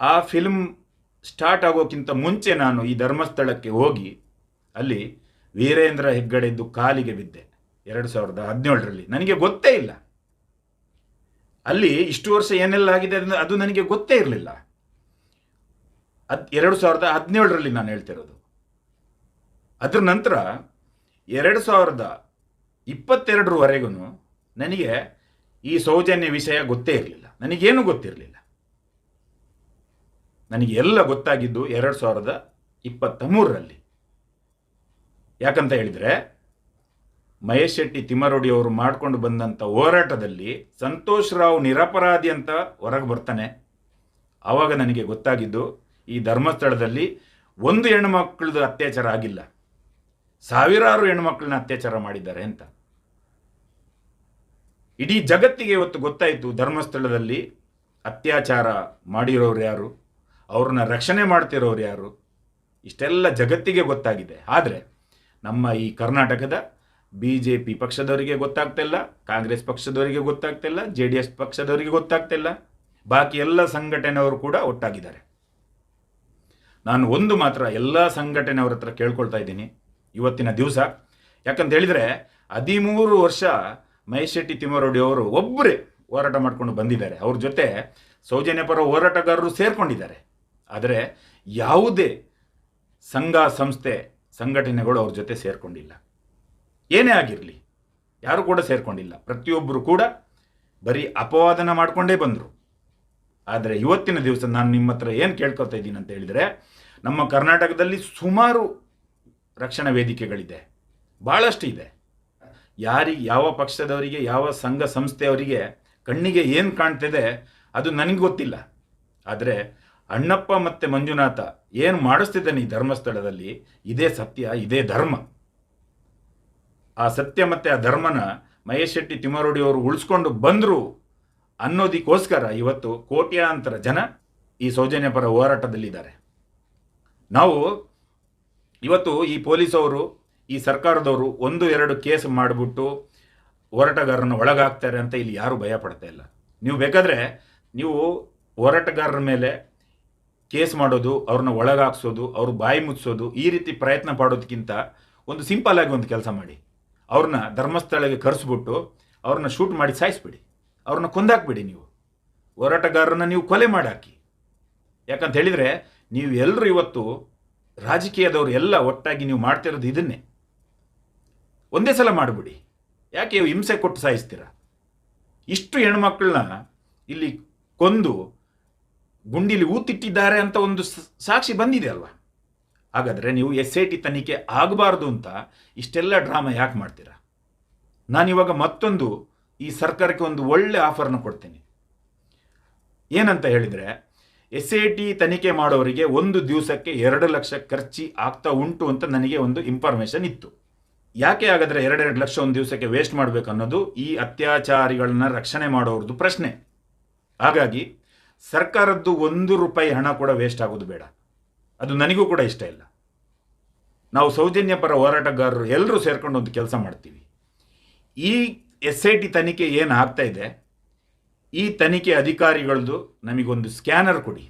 Speaker 1: ಆ ಫಿಲ್ಮ್ ಸ್ಟಾರ್ಟ್ ಆಗೋಕ್ಕಿಂತ ಮುಂಚೆ ನಾನು ಈ ಧರ್ಮಸ್ಥಳಕ್ಕೆ ಹೋಗಿ, ಅಲ್ಲಿ ವೀರೇಂದ್ರ ಹೆಗ್ಗಡೆದ್ದು ಕಾಲಿಗೆ ಬಿದ್ದೆ ಎರಡು ಸಾವಿರದ ಹದಿನೇಳರಲ್ಲಿ. ನನಗೆ ಗೊತ್ತೇ ಇಲ್ಲ. ಅಲ್ಲಿ ಇಷ್ಟು ವರ್ಷ ಏನೆಲ್ಲ ಆಗಿದೆ ಅದು ನನಗೆ ಗೊತ್ತೇ ಇರಲಿಲ್ಲ. ಅದ್ ಎರಡು ಸಾವಿರದ ಹದಿನೇಳರಲ್ಲಿ ನಾನು ಹೇಳ್ತಿರೋದು. ಅದ್ರ ನಂತರ ಎರಡು ಸಾವಿರದ ಇಪ್ಪತ್ತೆರಡರವರೆಗೂ ನನಗೆ ಈ ಸೌಜನ್ಯ ವಿಷಯ ಗೊತ್ತೇ ಇರಲಿಲ್ಲ. ನನಗೇನು ಗೊತ್ತಿರಲಿಲ್ಲ. ನನಗೆ ಎಲ್ಲ ಗೊತ್ತಾಗಿದ್ದು ಎರಡು ಸಾವಿರದ ಇಪ್ಪತ್ತ ಮೂರರಲ್ಲಿ. ಯಾಕಂತ ಹೇಳಿದರೆ ಮಹೇಶ್ ಶೆಟ್ಟಿ ತಿಮ್ಮರೋಡಿ ಅವರು ಮಾಡಿಕೊಂಡು ಬಂದಂಥ ಹೋರಾಟದಲ್ಲಿ ಸಂತೋಷ್ ರಾವ್ ನಿರಪರಾಧಿ ಅಂತ ಹೊರಗೆ ಬರ್ತಾನೆ. ಆವಾಗ ನನಗೆ ಗೊತ್ತಾಗಿದ್ದು, ಈ ಧರ್ಮಸ್ಥಳದಲ್ಲಿ ಒಂದು ಹೆಣ್ಣುಮಕ್ಕಳದು ಅತ್ಯಾಚಾರ ಆಗಿಲ್ಲ. ಸಾವಿರಾರು ಹೆಣ್ಮಕ್ಳನ್ನ ಅತ್ಯಾಚಾರ ಮಾಡಿದ್ದಾರೆ ಅಂತ. ಇಡೀ ಜಗತ್ತಿಗೆ ಇವತ್ತು ಗೊತ್ತಾಯಿತು ಧರ್ಮಸ್ಥಳದಲ್ಲಿ ಅತ್ಯಾಚಾರ ಮಾಡಿರೋರು ಯಾರು, ಅವ್ರನ್ನ ರಕ್ಷಣೆ ಮಾಡ್ತಿರೋರು ಯಾರು, ಇಷ್ಟೆಲ್ಲ ಜಗತ್ತಿಗೆ ಗೊತ್ತಾಗಿದೆ. ಆದರೆ ನಮ್ಮ ಈ ಕರ್ನಾಟಕದ ಬಿ ಜೆ ಪಿ ಪಕ್ಷದವರಿಗೆ ಗೊತ್ತಾಗ್ತಿಲ್ಲ, ಕಾಂಗ್ರೆಸ್ ಪಕ್ಷದವರಿಗೆ ಗೊತ್ತಾಗ್ತಿಲ್ಲ ಜೆ ಡಿ ಎಸ್ ಪಕ್ಷದವರಿಗೆ ಗೊತ್ತಾಗ್ತಿಲ್ಲ. ಬಾಕಿ ಎಲ್ಲ ಸಂಘಟನೆಯವರು ಕೂಡ ಒಟ್ಟಾಗಿದ್ದಾರೆ. ನಾನು ಒಂದು ಮಾತ್ರ ಎಲ್ಲ ಸಂಘಟನೆಯವ್ರ ಹತ್ರ ಕೇಳ್ಕೊಳ್ತಾ ಇದ್ದೀನಿ ಇವತ್ತಿನ ದಿವಸ. ಯಾಕಂತ ಹೇಳಿದರೆ ಹದಿಮೂರು ವರ್ಷ ಮಹೇಶ್ ಶೆಟ್ಟಿ ತಿಮ್ಮರೋಡಿ ಅವರು ಒಬ್ಬರೇ ಹೋರಾಟ ಮಾಡ್ಕೊಂಡು ಬಂದಿದ್ದಾರೆ. ಅವ್ರ ಜೊತೆ ಸೌಜನ್ಯ ಪರ ಹೋರಾಟಗಾರರು ಸೇರ್ಕೊಂಡಿದ್ದಾರೆ. ಆದರೆ ಯಾವುದೇ ಸಂಘ, ಸಂಸ್ಥೆ, ಸಂಘಟನೆಗಳು ಅವ್ರ ಜೊತೆ ಸೇರ್ಕೊಂಡಿಲ್ಲ. ಏನೇ ಆಗಿರಲಿ, ಯಾರು ಕೂಡ ಸೇರಿಕೊಂಡಿಲ್ಲ. ಪ್ರತಿಯೊಬ್ಬರು ಕೂಡ ಬರೀ ಅಪವಾದನ ಮಾಡಿಕೊಂಡೇ ಬಂದರು. ಆದರೆ ಇವತ್ತಿನ ದಿವಸ ನಾನು ನಿಮ್ಮ ಹತ್ರ ಏನು ಕೇಳ್ಕೊತಾ ಇದ್ದೀನಿ ಅಂತ ಹೇಳಿದರೆ, ನಮ್ಮ ಕರ್ನಾಟಕದಲ್ಲಿ ಸುಮಾರು ರಕ್ಷಣಾ ವೇದಿಕೆಗಳಿದೆ. ಭಾಳಷ್ಟು ಇದೆ. ಯಾರಿಗೆ, ಯಾವ ಪಕ್ಷದವರಿಗೆ, ಯಾವ ಸಂಘ ಸಂಸ್ಥೆಯವರಿಗೆ ಕಣ್ಣಿಗೆ ಏನು ಕಾಣ್ತಿದೆ ಅದು ನನಗೆ ಗೊತ್ತಿಲ್ಲ. ಆದರೆ ಅಣ್ಣಪ್ಪ ಮತ್ತು ಮಂಜುನಾಥ ಏನು ಮಾಡಿಸ್ತಿದ್ದಾನೆ ಈ ಧರ್ಮಸ್ಥಳದಲ್ಲಿ, ಇದೇ ಸತ್ಯ, ಇದೇ ಧರ್ಮ. ಆ ಸತ್ಯ ಮತ್ತು ಆ ಧರ್ಮನ ಮಹೇಶ್ ಶೆಟ್ಟಿ ತಿಮ್ಮರೋಡಿ ಅವರು ಉಳಿಸ್ಕೊಂಡು ಬಂದರು ಅನ್ನೋದಕ್ಕೋಸ್ಕರ ಇವತ್ತು ಕೋಟ್ಯಾಂತರ ಜನ ಈ ಸೌಜನ್ಯ ಪರ ಹೋರಾಟದಲ್ಲಿದ್ದಾರೆ. ನಾವು ಇವತ್ತು ಈ ಪೊಲೀಸವರು ಈ ಸರ್ಕಾರದವರು ಒಂದು ಎರಡು ಕೇಸ್ ಮಾಡಿಬಿಟ್ಟು ಹೋರಾಟಗಾರರನ್ನು ಒಳಗಾಗ್ತಾರೆ ಅಂತ ಇಲ್ಲಿ ಯಾರೂ ಭಯ ಪಡ್ತಾ ಇಲ್ಲ. ನೀವು ಬೇಕಾದರೆ ನೀವು ಹೋರಾಟಗಾರರ ಮೇಲೆ ಕೇಸ್ ಮಾಡೋದು, ಅವ್ರನ್ನ ಒಳಗಾಕ್ಸೋದು, ಅವ್ರ ಬಾಯಿ ಮುಚ್ಚೋದು ಈ ರೀತಿ ಪ್ರಯತ್ನ ಪಡೋದಕ್ಕಿಂತ ಒಂದು ಸಿಂಪಲ್ ಆಗಿ ಒಂದು ಕೆಲಸ ಮಾಡಿ. ಅವ್ರನ್ನ ಧರ್ಮಸ್ಥಳಕ್ಕೆ ಕರೆಸ್ಬಿಟ್ಟು ಅವ್ರನ್ನ ಶೂಟ್ ಮಾಡಿ ಸಾಯಿಸ್ಬಿಡಿ. ಅವ್ರನ್ನ ಕೊಂದಾಕ್ಬಿಡಿ ನೀವು. ಹೋರಾಟಗಾರರನ್ನ ನೀವು ಕೊಲೆ ಮಾಡಾಕಿ. ಯಾಕಂತ ಹೇಳಿದರೆ ನೀವು ಎಲ್ಲರೂ ಇವತ್ತು ರಾಜಕೀಯದವರು ಎಲ್ಲ ಒಟ್ಟಾಗಿ ನೀವು ಮಾಡ್ತಿರೋದು ಇದನ್ನೇ. ಒಂದೇ ಸಲ ಮಾಡಿಬಿಡಿ. ಯಾಕೆ ಹಿಂಸೆ ಕೊಟ್ಟು ಸಾಯಿಸ್ತೀರ? ಇಷ್ಟು ಹೆಣ್ಮಕ್ಳನ್ನ ಇಲ್ಲಿ ಕೊಂದು ಗುಂಡಿಲಿ ಊತಿಟ್ಟಿದ್ದಾರೆ ಅಂತ ಒಂದು ಸಾಕ್ಷಿ ಬಂದಿದೆ ಅಲ್ವಾ? ಹಾಗಾದರೆ ನೀವು ಎಸ್ ಐ ಟಿ ತನಿಖೆ ಆಗಬಾರ್ದು ಅಂತ ಇಷ್ಟೆಲ್ಲ ಡ್ರಾಮಾ ಯಾಕೆ ಮಾಡ್ತೀರಾ? ನಾನಿವಾಗ ಮತ್ತೊಂದು ಈ ಸರ್ಕಾರಕ್ಕೆ ಒಂದು ಒಳ್ಳೆ ಆಫರ್ನ ಕೊಡ್ತೀನಿ. ಏನಂತ ಹೇಳಿದರೆ, ಎಸ್ ಐ ಟಿ ತನಿಖೆ ಮಾಡೋರಿಗೆ ಒಂದು ದಿವಸಕ್ಕೆ ಎರಡು ಲಕ್ಷ ಖರ್ಚಿ ಆಗ್ತಾ ಉಂಟು ಅಂತ ನನಗೆ ಒಂದು ಇನ್ಫಾರ್ಮೇಷನ್ ಇತ್ತು. ಯಾಕೆ ಹಾಗಾದರೆ ಎರಡೆರಡು ಲಕ್ಷ ಒಂದು ದಿವಸಕ್ಕೆ ವೇಸ್ಟ್ ಮಾಡಬೇಕು ಅನ್ನೋದು ಈ ಅತ್ಯಾಚಾರಿಗಳನ್ನ ರಕ್ಷಣೆ ಮಾಡೋರದ್ದು ಪ್ರಶ್ನೆ. ಹಾಗಾಗಿ ಸರ್ಕಾರದ್ದು ಒಂದು ರೂಪಾಯಿ ಹಣ ಕೂಡ ವೇಸ್ಟ್ ಆಗೋದು ಬೇಡ. ಅದು ನನಗೂ ಕೂಡ ಇಷ್ಟ ಇಲ್ಲ. ನಾವು ಸೌಜನ್ಯ ಪರ ಹೋರಾಟಗಾರರು ಎಲ್ಲರೂ ಸೇರ್ಕೊಂಡು ಒಂದು ಕೆಲಸ ಮಾಡ್ತೀವಿ. ಈ ಎಸ್ ಐ ಟಿ ತನಿಖೆ ಏನು ಆಗ್ತಾ ಇದೆ, ಈ ತನಿಖೆ ಅಧಿಕಾರಿಗಳದ್ದು ನಮಗೊಂದು ಸ್ಕ್ಯಾನರ್ ಕೊಡಿ.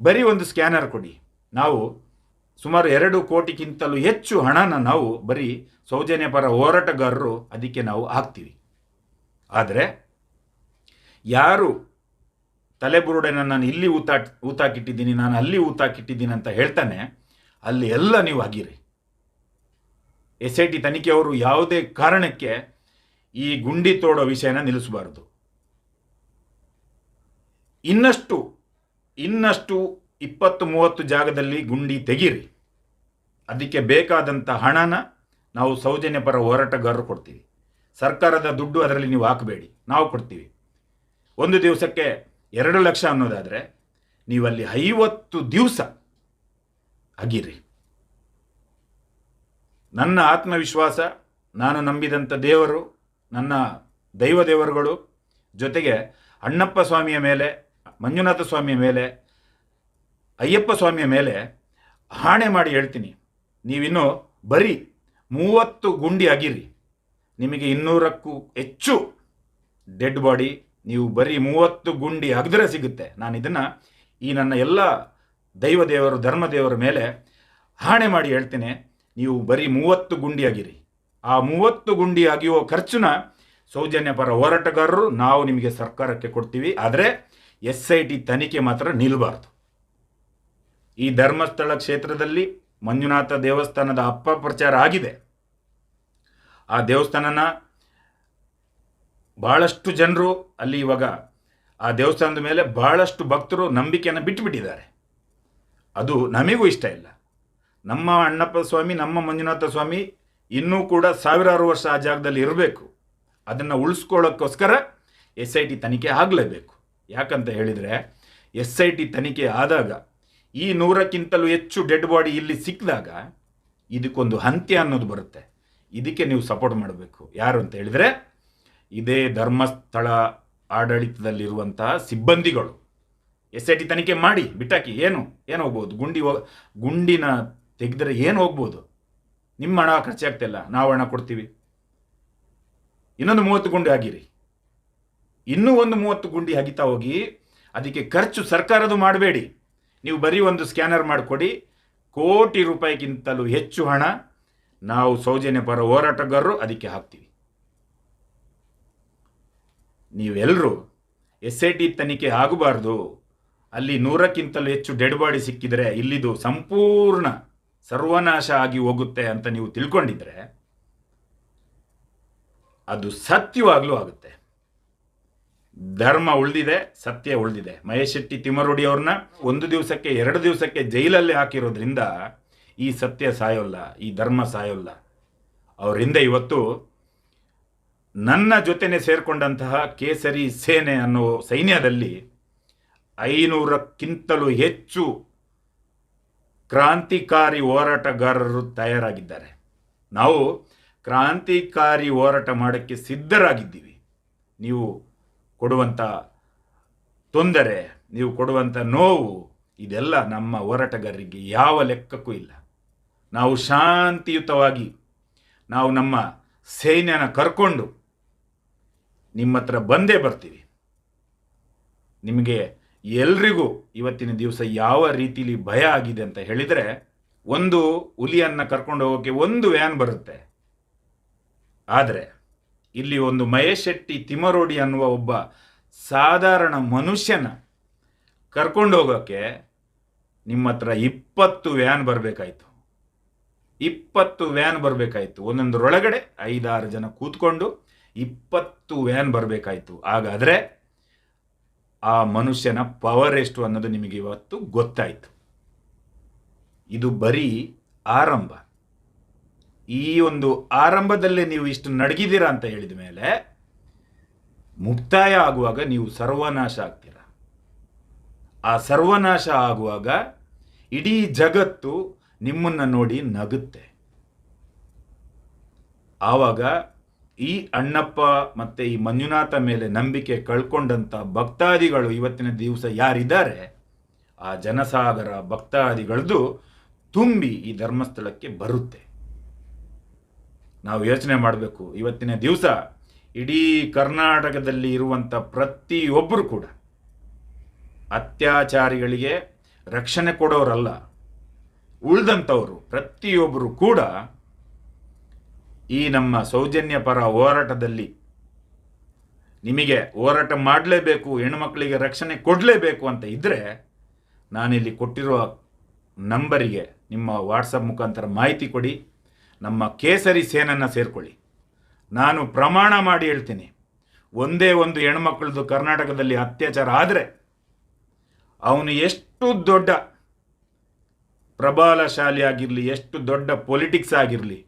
Speaker 1: ಬರೀ ಒಂದು ಸ್ಕ್ಯಾನರ್ ಕೊಡಿ. ನಾವು ಸುಮಾರು ಎರಡು ಕೋಟಿಗಿಂತಲೂ ಹೆಚ್ಚು ಹಣನ ನಾವು ಬರೀ ಸೌಜನ್ಯ ಪರ ಹೋರಾಟಗಾರರು ಅದಕ್ಕೆ ನಾವು ಹಾಕ್ತೀವಿ. ಆದರೆ ಯಾರು ತಲೆಬುರುಡೆನ ನಾನು ಇಲ್ಲಿ ಊತ, ಊತಾಕಿಟ್ಟಿದ್ದೀನಿ, ನಾನು ಅಲ್ಲಿ ಊತಾಕಿಟ್ಟಿದ್ದೀನಿ ಅಂತ ಹೇಳ್ತಾನೆ, ಅಲ್ಲಿ ಎಲ್ಲ ನೀವು ಆಗಿರಿ. ಎಸ್ ಐ ಟಿ ತನಿಖೆಯವರು ಯಾವುದೇ ಕಾರಣಕ್ಕೆ ಈ ಗುಂಡಿ ತೋಡೋ ವಿಷಯನ ನಿಲ್ಲಿಸಬಾರದು. ಇನ್ನಷ್ಟು ಇನ್ನಷ್ಟು ಇಪ್ಪತ್ತು, ಮೂವತ್ತು ಜಾಗದಲ್ಲಿ ಗುಂಡಿ ತೆಗೀರಿ. ಅದಕ್ಕೆ ಬೇಕಾದಂಥ ಹಣನ ನಾವು ಸೌಜನ್ಯ ಪರ ಹೋರಾಟಗಾರರು ಕೊಡ್ತೀವಿ. ಸರ್ಕಾರದ ದುಡ್ಡು ಅದರಲ್ಲಿ ನೀವು ಹಾಕಬೇಡಿ. ನಾವು ಕೊಡ್ತೀವಿ. ಒಂದು ದಿವಸಕ್ಕೆ ಎರಡು ಲಕ್ಷ ಅನ್ನೋದಾದರೆ ನೀವಲ್ಲಿ ಐವತ್ತು ದಿವಸ ಅಗಿರಿ. ನನ್ನ ಆತ್ಮವಿಶ್ವಾಸ, ನಾನು ನಂಬಿದಂಥ ದೇವರು, ನನ್ನ ದೈವ ದೇವರುಗಳು ಜೊತೆಗೆ ಅಣ್ಣಪ್ಪ ಸ್ವಾಮಿಯ ಮೇಲೆ, ಮಂಜುನಾಥ ಸ್ವಾಮಿಯ ಮೇಲೆ, ಅಯ್ಯಪ್ಪ ಸ್ವಾಮಿಯ ಮೇಲೆ ಹಾಣೆ ಮಾಡಿ ಹೇಳ್ತೀನಿ. ನೀವಿನ್ನು ಬರೀ ಮೂವತ್ತು ಗುಂಡಿ ಅಗಿರಿ. ನಿಮಗೆ ಇನ್ನೂರಕ್ಕೂ ಹೆಚ್ಚು ಡೆಡ್ ಬಾಡಿ ನೀವು ಬರೀ ಮೂವತ್ತು ಗುಂಡಿ ಅಗದ್ರೆ ಸಿಗುತ್ತೆ. ನಾನು ಇದನ್ನು ಈ ನನ್ನ ಎಲ್ಲ ದೈವದೇವರು ಧರ್ಮದೇವರ ಧರ್ಮ ದೇವರ ಮೇಲೆ ಹಾಣೆ ಮಾಡಿ ಹೇಳ್ತೇನೆ. ನೀವು ಬರೀ ಮೂವತ್ತು ಗುಂಡಿ ಆಗಿರಿ. ಆ ಮೂವತ್ತು ಗುಂಡಿ ಅಗಿಯುವ ಖರ್ಚುನ ಸೌಜನ್ಯ ಪರ ಹೋರಾಟಗಾರರು ನಾವು ನಿಮಗೆ ಸರ್ಕಾರಕ್ಕೆ ಕೊಡ್ತೀವಿ. ಆದರೆ ಎಸ್ ಐ ಟಿ ತನಿಖೆ ಮಾತ್ರ ನಿಲ್ಲಬಾರ್ದು ಈ ಧರ್ಮಸ್ಥಳ ಕ್ಷೇತ್ರದಲ್ಲಿ ಮಂಜುನಾಥ ದೇವಸ್ಥಾನದ ಅಪ್ಪ ಪ್ರಚಾರ ಆಗಿದೆ. ಆ ದೇವಸ್ಥಾನನ ಬಹಳಷ್ಟು ಜನರು ಅಲ್ಲಿ ಇವಾಗ ಆ ದೇವಸ್ಥಾನದ ಮೇಲೆ ಬಹಳಷ್ಟು ಭಕ್ತರು ನಂಬಿಕೆಯನ್ನು ಬಿಟ್ಟುಬಿಟ್ಟಿದ್ದಾರೆ ಅದು ನಮಗೂ ಇಷ್ಟ ಇಲ್ಲ. ನಮ್ಮ ಅಣ್ಣಪ್ಪ ಸ್ವಾಮಿ, ನಮ್ಮ ಮಂಜುನಾಥ ಸ್ವಾಮಿ ಇನ್ನೂ ಕೂಡ ಸಾವಿರಾರು ವರ್ಷ ಆ ಜಾಗದಲ್ಲಿ ಇರಬೇಕು. ಅದನ್ನು ಉಳಿಸ್ಕೊಳ್ಳೋಕ್ಕೋಸ್ಕರ ಎಸ್ ಐ ಟಿ ತನಿಖೆ ಆಗಲೇಬೇಕು. ಯಾಕಂತ ಹೇಳಿದರೆ, ಎಸ್ ಐ ಟಿ ತನಿಖೆ ಆದಾಗ ಈ ನೂರಕ್ಕಿಂತಲೂ ಹೆಚ್ಚು ಡೆಡ್ ಬಾಡಿ ಇಲ್ಲಿ ಸಿಕ್ಕಿದಾಗ ಇದಕ್ಕೊಂದು ಅಂತ್ಯ ಅನ್ನೋದು ಬರುತ್ತೆ. ಇದಕ್ಕೆ ನೀವು ಸಪೋರ್ಟ್ ಮಾಡಬೇಕು. ಯಾರು ಅಂತ ಹೇಳಿದರೆ ಇದೇ ಧರ್ಮಸ್ಥಳ ಆಡಳಿತದಲ್ಲಿರುವಂತಹ ಸಿಬ್ಬಂದಿಗಳು. ಎಸ್ ಐ ಟಿ ತನಿಖೆ ಮಾಡಿ, ಬಿಟ್ಟಾಕಿ, ಏನು ಏನು ಹೋಗ್ಬೋದು? ಗುಂಡಿ ಗುಂಡಿನ ತೆಗೆದರೆ ಏನು ಹೋಗ್ಬೋದು? ನಿಮ್ಮ ಹಣ ಖರ್ಚಾಗ್ತಿಲ್ಲ ನಾವು ಹಣ ಕೊಡ್ತೀವಿ. ಇನ್ನೊಂದು ಮೂವತ್ತು ಗುಂಡಿ ಆಗಿರಿ. ಇನ್ನೂ ಒಂದು ಮೂವತ್ತು ಗುಂಡಿ ಹಗಿತಾ ಹೋಗಿ, ಅದಕ್ಕೆ ಖರ್ಚು ಸರ್ಕಾರದು ಮಾಡಬೇಡಿ. ನೀವು ಬರೀ ಒಂದು ಸ್ಕ್ಯಾನರ್ ಮಾಡಿಕೊಡಿ, ಕೋಟಿ ರೂಪಾಯಿಗಿಂತಲೂ ಹೆಚ್ಚು ಹಣ ನಾವು ಸೌಜನ್ಯ ಪರ ಹೋರಾಟಗಾರರು ಅದಕ್ಕೆ ಹಾಕ್ತೀವಿ. ನೀವೆಲ್ಲರೂ ಎಸ್ ಐ ಟಿ ತನಿಖೆ ಆಗಬಾರ್ದು. ಅಲ್ಲಿ ನೂರಕ್ಕಿಂತಲೂ ಹೆಚ್ಚು ಡೆಡ್ ಬಾಡಿ ಸಿಕ್ಕಿದರೆ ಇಲ್ಲಿದು ಸಂಪೂರ್ಣ ಸರ್ವನಾಶ ಆಗಿ ಹೋಗುತ್ತೆ ಅಂತ ನೀವು ತಿಳ್ಕೊಂಡಿದ್ರೆ ಅದು ಸತ್ಯವಾಗಲೂ ಆಗುತ್ತೆ. ಧರ್ಮ ಉಳಿದಿದೆ, ಸತ್ಯ ಉಳಿದಿದೆ. ಮಹೇಶ್ ಶೆಟ್ಟಿ ತಿಮ್ಮರುಡಿ ಅವ್ರನ್ನ ಒಂದು ದಿವಸಕ್ಕೆ, ಎರಡು ದಿವಸಕ್ಕೆ ಜೈಲಲ್ಲಿ ಹಾಕಿರೋದ್ರಿಂದ ಈ ಸತ್ಯ ಸಾಯೋಲ್ಲ, ಈ ಧರ್ಮ ಸಾಯೋಲ್ಲ. ಅವರಿಂದ ಇವತ್ತು ನನ್ನ ಜೊತೆನೆ ಸೇರಿಕೊಂಡಂತಹ ಕೇಸರಿ ಸೇನೆ ಅನ್ನೋ ಸೈನ್ಯದಲ್ಲಿ ಐನೂರಕ್ಕಿಂತಲೂ ಹೆಚ್ಚು ಕ್ರಾಂತಿಕಾರಿ ಹೋರಾಟಗಾರರು ತಯಾರಾಗಿದ್ದಾರೆ. ನಾವು ಕ್ರಾಂತಿಕಾರಿ ಹೋರಾಟ ಮಾಡೋಕ್ಕೆ ಸಿದ್ಧರಾಗಿದ್ದೀವಿ. ನೀವು ಕೊಡುವಂಥ ತೊಂದರೆ, ನೀವು ಕೊಡುವಂಥ ನೋವು, ಇದೆಲ್ಲ ನಮ್ಮ ಹೋರಾಟಗಾರರಿಗೆ ಯಾವ ಲೆಕ್ಕಕ್ಕೂ ಇಲ್ಲ. ನಾವು ಶಾಂತಿಯುತವಾಗಿ, ನಾವು ನಮ್ಮ ಸೈನ್ಯನ ಕರ್ಕೊಂಡು ನಿಮ್ಮ ಹತ್ರ ಬಂದೇ ಬರ್ತೀವಿ. ನಿಮಗೆ ಎಲ್ರಿಗೂ ಇವತ್ತಿನ ದಿವಸ ಯಾವ ರೀತಿಲಿ ಭಯ ಆಗಿದೆ ಅಂತ ಹೇಳಿದರೆ, ಒಂದು ಹುಲಿಯನ್ನು ಕರ್ಕೊಂಡು ಹೋಗೋಕ್ಕೆ ಒಂದು ವ್ಯಾನ್ ಬರುತ್ತೆ. ಆದರೆ, ಇಲ್ಲಿ ಒಂದು ಮಹೇಶ್ ಶೆಟ್ಟಿ ತಿಮರೋಡಿ ಅನ್ನುವ ಒಬ್ಬ ಸಾಧಾರಣ ಮನುಷ್ಯನ ಕರ್ಕೊಂಡು ಹೋಗೋಕ್ಕೆ ನಿಮ್ಮ ಹತ್ರ ಇಪ್ಪತ್ತು ವ್ಯಾನ್ ಬರಬೇಕಾಯ್ತು. ಇಪ್ಪತ್ತು ವ್ಯಾನ್ ಬರಬೇಕಾಯ್ತು. ಒಂದೊಂದರೊಳಗಡೆ ಐದಾರು ಜನ ಕೂತ್ಕೊಂಡು ಇಪ್ಪತ್ತು ವ್ಯಾನ್ ಬರಬೇಕಾಯಿತು. ಹಾಗಾದರೆ ಆ ಮನುಷ್ಯನ ಪವರ್ ಎಷ್ಟು ಅನ್ನೋದು ನಿಮಗೆ ಇವತ್ತು ಗೊತ್ತಾಯಿತು. ಇದು ಬರೀ ಆರಂಭ. ಈ ಒಂದು ಆರಂಭದಲ್ಲೇ ನೀವು ಇಷ್ಟು ನಡಗಿದ್ದೀರಾ ಅಂತ ಹೇಳಿದ ಮೇಲೆ ಮುಕ್ತಾಯ ಆಗುವಾಗ ನೀವು ಸರ್ವನಾಶ ಆಗ್ತೀರ. ಆ ಸರ್ವನಾಶ ಆಗುವಾಗ ಇಡೀ ಜಗತ್ತು ನಿಮ್ಮನ್ನು ನೋಡಿ ನಗುತ್ತೆ. ಆವಾಗ ಈ ಅಣ್ಣಪ್ಪ ಮತ್ತೆ ಈ ಮಂಜುನಾಥ ಮೇಲೆ ನಂಬಿಕೆ ಕಳ್ಕೊಂಡಂತ ಭಕ್ತಾದಿಗಳು ಇವತ್ತಿನ ದಿವಸ ಯಾರಿದ್ದಾರೆ, ಆ ಜನಸಾಗರ ಭಕ್ತಾದಿಗಳದ್ದು ತುಂಬಿ ಈ ಧರ್ಮಸ್ಥಳಕ್ಕೆ ಬರುತ್ತೆ. ನಾವು ಯೋಚನೆ ಮಾಡಬೇಕು, ಇವತ್ತಿನ ದಿವಸ ಇಡೀ ಕರ್ನಾಟಕದಲ್ಲಿ ಇರುವಂಥ ಪ್ರತಿಯೊಬ್ಬರು ಕೂಡ ಅತ್ಯಾಚಾರಿಗಳಿಗೆ ರಕ್ಷಣೆ ಕೊಡೋರಲ್ಲ ಉಳಿದಂಥವರು ಪ್ರತಿಯೊಬ್ಬರು ಕೂಡ ಈ ನಮ್ಮ ಸೌಜನ್ಯ ಪರ ಹೋರಾಟದಲ್ಲಿ ನಿಮಗೆ ಹೋರಾಟ ಮಾಡಲೇಬೇಕು ಹೆಣ್ಣುಮಕ್ಕಳಿಗೆ ರಕ್ಷಣೆ ಕೊಡಲೇಬೇಕು ಅಂತ ಇದ್ದರೆ ನಾನಿಲ್ಲಿ ಕೊಟ್ಟಿರುವ ನಂಬರಿಗೆ ನಿಮ್ಮ ವಾಟ್ಸಪ್ ಮುಖಾಂತರ ಮಾಹಿತಿ ಕೊಡಿ, ನಮ್ಮ ಕೇಸರಿ ಸೇನನ್ನು ಸೇರಿಕೊಳ್ಳಿ. ನಾನು ಪ್ರಮಾಣ ಮಾಡಿ ಹೇಳ್ತೀನಿ. ಒಂದೇ ಒಂದು ಹೆಣ್ಮಕ್ಳದ್ದು ಕರ್ನಾಟಕದಲ್ಲಿ ಅತ್ಯಾಚಾರ ಆದರೆ ಅವನು ಎಷ್ಟು ದೊಡ್ಡ ಪ್ರಬಲಶಾಲಿ ಆಗಿರಲಿ ಎಷ್ಟು ದೊಡ್ಡ ಪೊಲಿಟಿಕ್ಸ್ ಆಗಿರಲಿ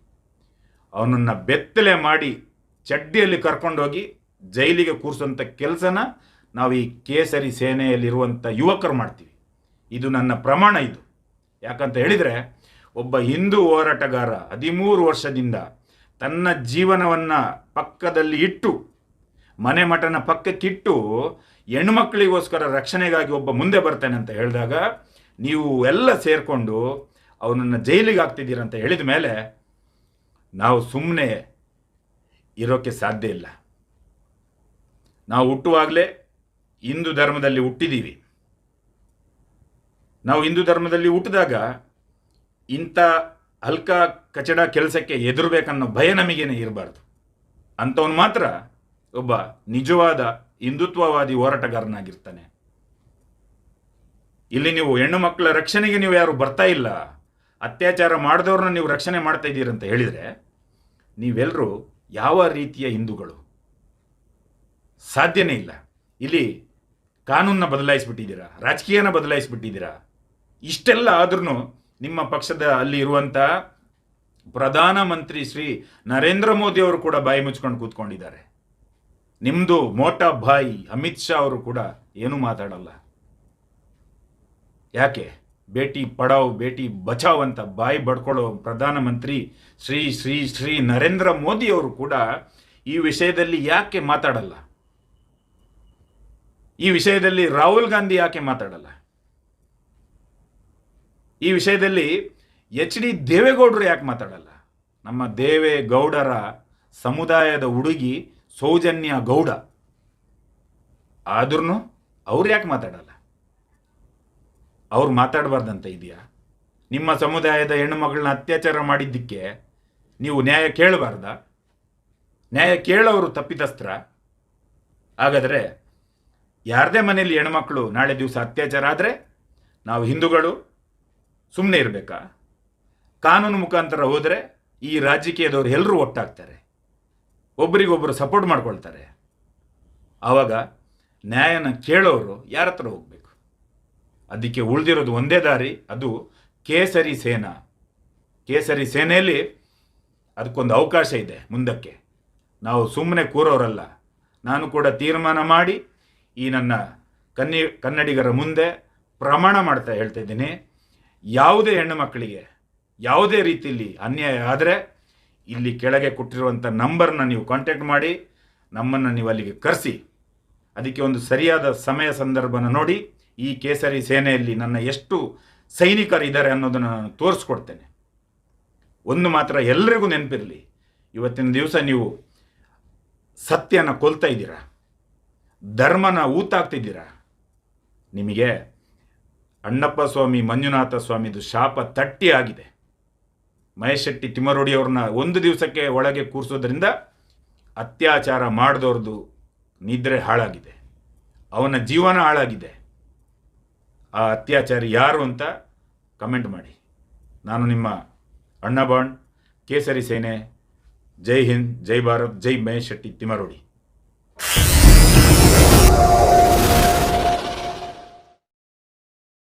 Speaker 1: ಅವನನ್ನು ಬೆತ್ತಲೆ ಮಾಡಿ ಚಡ್ಡಿಯಲ್ಲಿ ಕರ್ಕೊಂಡೋಗಿ ಜೈಲಿಗೆ ಕೂರಿಸುವಂಥ ಕೆಲಸನ ನಾವು ಈ ಕೇಸರಿ ಸೇನೆಯಲ್ಲಿರುವಂಥ ಯುವಕರು ಮಾಡ್ತೀವಿ. ಇದು ನನ್ನ ಪ್ರಮಾಣ ಇದು. ಯಾಕಂತ ಹೇಳಿದರೆ ಒಬ್ಬ ಹಿಂದೂ ಹೋರಾಟಗಾರ ಹದಿಮೂರು ವರ್ಷದಿಂದ ತನ್ನ ಜೀವನವನ್ನು ಪಕ್ಕದಲ್ಲಿ ಇಟ್ಟು, ಮನೆ ಮಠನ ಪಕ್ಕಕ್ಕಿಟ್ಟು ಹೆಣ್ಮಕ್ಳಿಗೋಸ್ಕರ ರಕ್ಷಣೆಗಾಗಿ ಒಬ್ಬ ಮುಂದೆ ಬರ್ತಾನೆ ಅಂತ ಹೇಳಿದಾಗ ನೀವು ಎಲ್ಲ ಸೇರಿಕೊಂಡು ಅವನನ್ನು ಜೈಲಿಗೆ ಹಾಕ್ತಿದ್ದೀರಂತ ಹೇಳಿದ ಮೇಲೆ ನಾವು ಸುಮ್ಮನೆ ಇರೋಕ್ಕೆ ಸಾಧ್ಯ ಇಲ್ಲ. ನಾವು ಹುಟ್ಟುವಾಗಲೇ ಹಿಂದೂ ಧರ್ಮದಲ್ಲಿ ಹುಟ್ಟಿದ್ದೀವಿ ನಾವು ಹಿಂದೂ ಧರ್ಮದಲ್ಲಿ ಹುಟ್ಟಿದಾಗ ಇಂಥ ಹಲ್ಕ ಕಚಡ ಕೆಲಸಕ್ಕೆ ಎದುರಬೇಕನ್ನೋ ಭಯ ನಮಗೇನೆ ಇರಬಾರ್ದು. ಅಂಥವನು ಮಾತ್ರ ಒಬ್ಬ ನಿಜವಾದ ಹಿಂದುತ್ವವಾದಿ ಹೋರಾಟಗಾರನಾಗಿರ್ತಾನೆ. ಇಲ್ಲಿ ನೀವು ಹೆಣ್ಣು ಮಕ್ಕಳ ರಕ್ಷಣೆಗೆ ನೀವು ಯಾರು ಬರ್ತಾ ಇಲ್ಲ. ಅತ್ಯಾಚಾರ ಮಾಡಿದವ್ರನ್ನ ನೀವು ರಕ್ಷಣೆ ಮಾಡ್ತಾ ಇದ್ದೀರಿ ಅಂತ ಹೇಳಿದರೆ ನೀವೆಲ್ಲರೂ ಯಾವ ರೀತಿಯ ಹಿಂದೂಗಳು? ಸಾಧ್ಯನೇ ಇಲ್ಲ. ಇಲ್ಲಿ ಕಾನೂನನ್ನ ಬದಲಾಯಿಸ್ಬಿಟ್ಟಿದ್ದೀರಾ? ರಾಜಕೀಯನ ಬದಲಾಯಿಸ್ಬಿಟ್ಟಿದ್ದೀರಾ? ಇಷ್ಟೆಲ್ಲ ಆದ್ರೂ ನಿಮ್ಮ ಪಕ್ಷದ ಅಲ್ಲಿ ಇರುವಂಥ ಪ್ರಧಾನಮಂತ್ರಿ ಶ್ರೀ ನರೇಂದ್ರ ಮೋದಿ ಅವರು ಕೂಡ ಬಾಯಿ ಮುಚ್ಕೊಂಡು ಕೂತ್ಕೊಂಡಿದ್ದಾರೆ. ನಿಮ್ಮದು ಮೋಟಾ ಬಾಯಿ ಅಮಿತ್ ಶಾ ಅವರು ಕೂಡ ಏನೂ ಮಾತಾಡಲ್ಲ? ಯಾಕೆ? ಬೇಟಿ ಪಡಾವ್, ಬೇಟಿ ಬಚಾವ್ ಅಂತ ಬಾಯಿ ಬಡ್ಕೊಳ್ಳೋ ಪ್ರಧಾನಮಂತ್ರಿ ಶ್ರೀ ಶ್ರೀ ಶ್ರೀ ನರೇಂದ್ರ ಮೋದಿ ಅವರು ಕೂಡ ಈ ವಿಷಯದಲ್ಲಿ ಯಾಕೆ ಮಾತಾಡಲ್ಲ? ಈ ವಿಷಯದಲ್ಲಿ ರಾಹುಲ್ ಗಾಂಧಿ ಯಾಕೆ ಮಾತಾಡಲ್ಲ? ಈ ವಿಷಯದಲ್ಲಿ ಎಚ್ ಡಿ ದೇವೇಗೌಡರು ಯಾಕೆ ಮಾತಾಡಲ್ಲ? ನಮ್ಮ ದೇವೇಗೌಡರ ಸಮುದಾಯದ ಹುಡುಗಿ ಸೌಜನ್ಯ ಗೌಡ. ಆದ್ರೂ ಅವ್ರು ಯಾಕೆ ಮಾತಾಡಲ್ಲ? ಅವ್ರು ಮಾತಾಡಬಾರ್ದಂತ ಇದೆಯಾ? ನಿಮ್ಮ ಸಮುದಾಯದ ಹೆಣ್ಣು ಮಗಳನ್ನ ಅತ್ಯಾಚಾರ ಮಾಡಿದ್ದಕ್ಕೆ ನೀವು ನ್ಯಾಯ ಕೇಳಬಾರ್ದ? ನ್ಯಾಯ ಕೇಳೋರು ತಪ್ಪಿತಸ್ತ್ರ? ಹಾಗಾದರೆ ಯಾರದೇ ಮನೆಯಲ್ಲಿ ಹೆಣ್ಮಕ್ಳು ನಾಳೆ ದಿವಸ ಅತ್ಯಾಚಾರ ಆದರೆ ನಾವು ಹಿಂದೂಗಳು ಸುಮ್ಮನೆ ಇರಬೇಕಾ? ಕಾನೂನು ಮುಖಾಂತರ ಹೋದರೆ ಈ ರಾಜಕೀಯದವರು ಎಲ್ಲರೂ ಒಟ್ಟಾಗ್ತಾರೆ. ಒಬ್ಬರಿಗೊಬ್ಬರು ಸಪೋರ್ಟ್ ಮಾಡ್ಕೊಳ್ತಾರೆ. ಆವಾಗ ನ್ಯಾಯನ ಕೇಳೋರು ಯಾರ ಹತ್ರ ಹೋಗ್ಬೇಕು? ಅದಕ್ಕೆ ಉಳಿದಿರೋದು ಒಂದೇ ದಾರಿ, ಅದು ಕೇಸರಿ ಸೇನಾ. ಕೇಸರಿ ಸೇನೆಯಲ್ಲಿ ಅದಕ್ಕೊಂದು ಅವಕಾಶ ಇದೆ ಮುಂದಕ್ಕೆ. ನಾವು ಸುಮ್ಮನೆ ಕೂರೋರಲ್ಲ. ನಾನು ಕೂಡ ತೀರ್ಮಾನ ಮಾಡಿ ಈ ನನ್ನ ಕನ್ನಿ, ಕನ್ನಡಿಗರ ಮುಂದೆ ಪ್ರಮಾಣ ಮಾಡ್ತಾ ಹೇಳ್ತಾ ಇದ್ದೀನಿ. ಯಾವುದೇ ಹೆಣ್ಣು ಮಕ್ಕಳಿಗೆ ಯಾವುದೇ ರೀತಿಯಲ್ಲಿ ಅನ್ಯಾಯ ಆದರೆ ಇಲ್ಲಿ ಕೆಳಗೆ ಕೊಟ್ಟಿರುವಂಥ ನಂಬರ್ನ ನೀವು ಕಾಂಟ್ಯಾಕ್ಟ್ ಮಾಡಿ, ನಮ್ಮನ್ನು ನೀವು ಅಲ್ಲಿಗೆ ಕರೆಸಿ. ಅದಕ್ಕೆ ಒಂದು ಸರಿಯಾದ ಸಮಯ ಸಂದರ್ಭನ ನೋಡಿ ಈ ಕೇಸರಿ ಸೇನೆಯಲ್ಲಿ ನನ್ನ ಎಷ್ಟು ಸೈನಿಕರು ಇದ್ದಾರೆ ಅನ್ನೋದನ್ನು ನಾನು ತೋರಿಸ್ಕೊಡ್ತೇನೆ. ಒಂದು ಮಾತ್ರ ಎಲ್ಲರಿಗೂ ನೆನಪಿರಲಿ, ಇವತ್ತಿನ ದಿವಸ ನೀವು ಸತ್ಯನ ಕೊಲ್ತಾ ಇದ್ದೀರಾ? ಧರ್ಮನ ಊತಾಗ್ತಿದ್ದೀರಾ ನಿಮಗೆ ಅಣ್ಣಪ್ಪ ಸ್ವಾಮಿ, ಮಂಜುನಾಥ ಸ್ವಾಮಿದು ಶಾಪ ತಟ್ಟಿ ಆಗಿದೆ. ಮಹೇಶ್ ಶೆಟ್ಟಿ ತಿಮ್ಮರೋಡಿ ಅವ್ರನ್ನ ಒಂದು ದಿವಸಕ್ಕೆ ಒಳಗೆ ಕೂರಿಸೋದ್ರಿಂದ ಅತ್ಯಾಚಾರ ಮಾಡಿದವ್ರದ್ದು ನಿದ್ರೆ ಹಾಳಾಗಿದೆ. ಅವನ ಜೀವನ ಹಾಳಾಗಿದೆ. ಆ ಅತ್ಯಾಚಾರಿ ಯಾರು ಅಂತ ಕಮೆಂಟ್ ಮಾಡಿ. ನಾನು ನಿಮ್ಮ ಅಣ್ಣ ಬಾಂಡ್ ಕೇಸರಿ ಸೇನೆ, ಜೈ ಹಿಂದ್, ಜೈ ಭಾರತ್, ಜೈ ಮಹೇಶ್ ಶೆಟ್ಟಿ ತಿಮ್ಮರೋಡಿ.